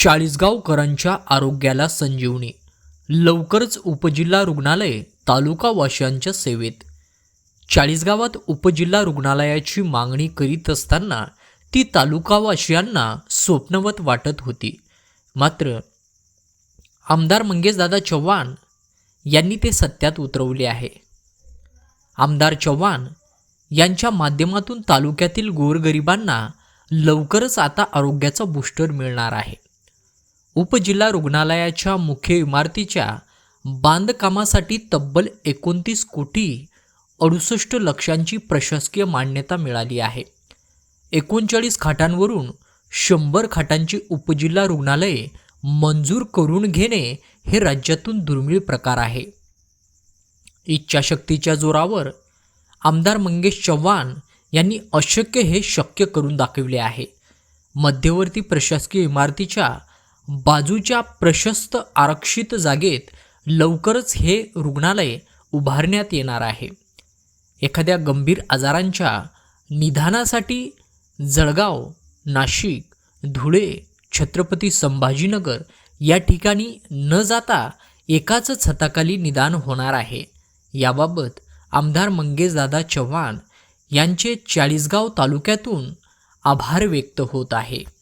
चाळीसगावकरांच्या आरोग्याला संजीवनी. लवकरच उपजिल्हा रुग्णालय तालुकावासियांच्या सेवेत. चाळीसगावात उपजिल्हा रुग्णालयाची मागणी करीत असताना ती तालुकावासियांना स्वप्नवत वाटत होती. मात्र आमदार मंगेशदादा चव्हाण यांनी ते सत्यात उतरवले आहे. आमदार चव्हाण यांच्या माध्यमातून तालुक्यातील गोरगरिबांना लवकरच आता आरोग्याचा बूस्टर मिळणार आहे. उपजिल्हा रुग्णालयाच्या मुख्य इमारतीच्या बांधकामासाठी तब्बल एकोणतीस कोटी अडुसष्ट लक्षांची प्रशासकीय मान्यता मिळाली आहे. एकोणचाळीस खाटांवरून शंभर खाटांची उपजिल्हा रुग्णालये मंजूर करून घेणे हे राज्यातून दुर्मिळ प्रकार आहे. इच्छाशक्तीच्या जोरावर आमदार मंगेश चव्हाण यांनी अशक्य हे शक्य करून दाखविले आहे. मध्यवर्ती प्रशासकीय इमारतीच्या बाजूच्या प्रशस्त आरक्षित जागेत लवकरच हे रुग्णालय उभारण्यात येणार आहे. एखाद्या गंभीर आजारांच्या निदानासाठी जळगाव नाशिक धुळे छत्रपती संभाजीनगर या ठिकाणी न जाता एकाच छताखाली निदान होणार आहे. याबाबत आमदार मंगेशदादा चव्हाण यांचे चाळीसगाव तालुक्यातून आभार व्यक्त होत आहे.